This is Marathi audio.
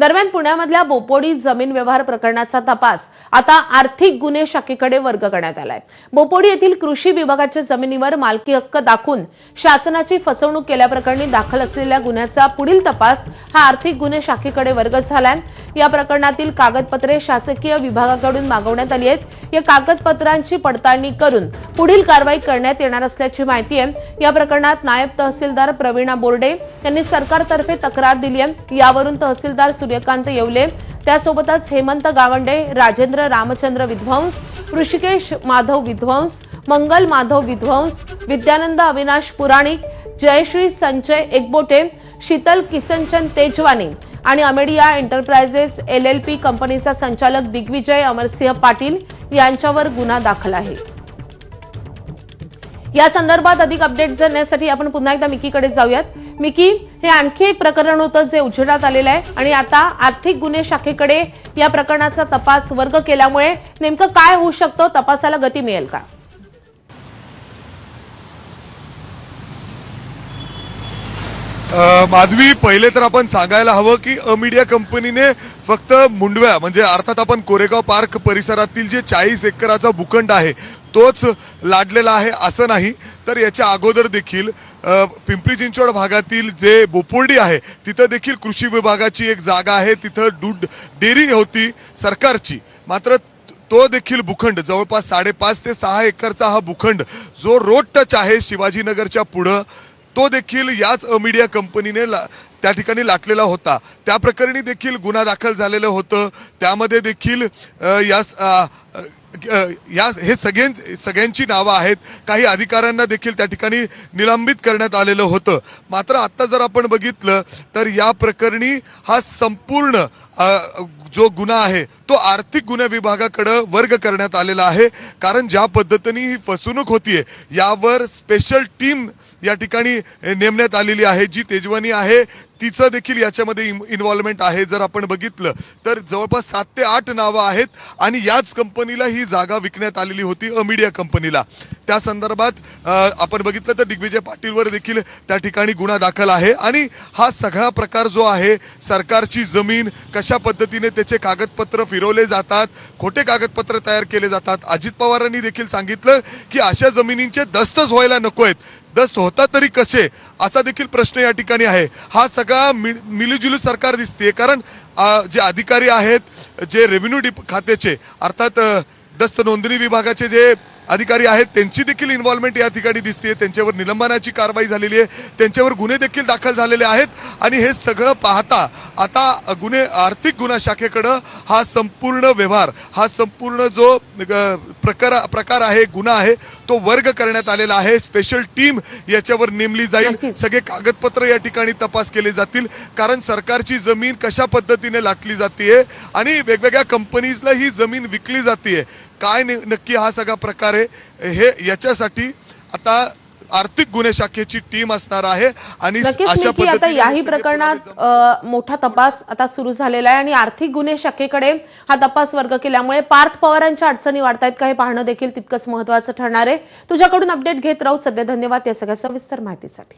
दरम्यान पुण्यामधल्या बोपोडी जमीन व्यवहार प्रकरणाचा तपास आता आर्थिक गुन्हे शाखेकडे वर्ग करण्यात आलाय. बोपोडी येथील कृषी विभागाच्या जमिनीवर मालकी हक्क दाखवून शासनाची फसवणूक केल्याप्रकरणी दाखल असलेल्या गुन्ह्याचा पुढील तपास हा आर्थिक गुन्हे शाखेकडे वर्ग झालाय. या प्रकरणातील कागदपत्रे शासकीय विभागाकडून मागवण्यात आली आहेत. या कागदपत्रांची पडताळणी करून पुढील कारवाई करण्यात येणार असल्याची माहिती आहे. या प्रकरणात नायब तहसीलदार प्रवीणा बोर्डे यांनी सरकारतर्फे तक्रार दिली आहे. यावरून तहसीलदार सूर्यकांत येवले त्यासोबतच हेमंत गावंडे राजेंद्र रामचंद्र विध्वंस ऋषिकेश माधव विध्वंस मंगल माधव विध्वंस विद्यानंद अविनाश पुराणिक जयश्री संजय एकबोटे शीतल किसनचंद तेजवानी आणि Amadea enterprises L L P कंपनीचा संचालक दिग्विजय अमरसिंह पाटील यांच्यावर गुन्हा दाखल आहे. या संदर्भात अधिक अपडेट जाणण्यासाठी आपण पुन्हा एकदा मिकीकडे जाऊयात. मिकी हे आणखी एक प्रकरण होतं जे उजेडात आलेलं आहे आणि आता आर्थिक गुन्हे शाखेकडे या प्रकरणाचा तपास वर्ग केल्यामुळे नेमकं काय होऊ शकतं तपासाला गती मिळेल का? माधवी पहिले तर आपण सांगायला हवं की अमीडिया कंपनीने फक्त मुंडव्या म्हणजे अर्थात आपण कोरेगाव पार्क परिसरातील जे चाळीस एकराचा भूखंड आहे तोच लाडलेला आहे असं नाही. तर याच्या अगोदर देखील पिंपरी चिंचवड भागातील जे बोपोर्डी आहे तिथं देखील कृषी विभागाची एक जागा आहे. तिथं दूध डेअरी होती सरकारची. मात्र तो देखील भूखंड जवळपास साडेपाच ते सहा एकरचा हा भूखंड जो रोड टच आहे शिवाजीनगरच्या पुढं तो देखील याच मीडिया कंपनीने ला- त्या ठिकाणी लाटलेला होता. त्या प्रकरणी देखील गुन्हा दाखल झालेलं होतं. त्यामध्ये देखील या या हे सगळे सगळ्यांची नावं आहेत. काही अधिकाऱ्यांना देखील त्या ठिकाणी निलंबित करण्यात आलेलं होतं. मात्र आत्ता जर आपण बघितलं तर या प्रकरणी हा संपूर्ण जो गुन्हा आहे तो आर्थिक गुन्हे विभागाकडं वर्ग करण्यात आलेला आहे. कारण ज्या पद्धतीने ही फसवणूक होतीये यावर स्पेशल टीम या ठिकाणी नेमण्यात आलेली आहे. जी तेजवानी आहे तिचं देखील याच्यामध्ये इन्व्हॉल्वमेंट आहे. जर आपण बघितलं तर जवळपास सात ते आठ नावं आहेत आणि याच कंपनीला ही जागा विकण्यात आलेली होती अमिडिया कंपनीला त्या संदर्भात आपण बघितलं तर दिग्विजय पाटीलवर देखील त्या ठिकाणी गुन्हा दाखल आहे. आणि हा सगळा प्रकार जो आहे सरकारची जमीन कशा पद्धतीने त्याचे कागदपत्र फिरवले जातात खोटे कागदपत्र तयार केले जातात. अजित पवारांनी देखील सांगितलं की अशा जमिनींचे दस्तच व्हायला नको आहेत दस्त होता तरी कसे? असा देखील प्रश्न या ठिकाणी आहे. हा सगळा मि- मिलीजुली सरकार दिसते कारण जे अधिकारी आहेत जे रेव्हेन्यू डिप खात्याचे अर्थात दस्त नोंदणी विभागाचे जे अधिकारी आहेत त्यांची देखील इन्व्हॉल्वमेंट या ठिकाणी दिसते त्यांच्यावर निलंबनाची कारवाई झालेली आहे. त्यांच्यावर गुन्हे देखील दाखल झालेले आहेत. आणि हे सगळं पाहता आता गुन्हे आर्थिक गुन्हा शाखेकडं हा संपूर्ण व्यवहार हा संपूर्ण जो प्रकार प्रकार आहे गुन्हा आहे तो वर्ग करण्यात आलेला आहे. स्पेशल टीम याच्यावर नेमली जाईल. सगळे कागदपत्र या ठिकाणी तपास केले जातील. कारण सरकारची जमीन कशा पद्धतीने लाटली जाते आणि वेगवेगळ्या कंपनीजला ही जमीन विकली जाते काय नक्की हा सगळा प्रकार आहे? हे याच्यासाठी आता आर्थिक गुन्हे शाखेची टीम असणार आहे आणि अशा आता याही प्रकरणात मोठा तपास आता सुरू झालेला आहे आणि आर्थिक गुन्हे शाखेकडे हा तपास वर्ग केल्यामुळे पार्थ पवारांच्या अडचणी वाढतायत का हे पाहणं देखील तितकंच महत्वाचं ठरणार आहे. तुझ्याकडून अपडेट घेत राहू. सध्या धन्यवाद या सगळ्या सविस्तर माहितीसाठी.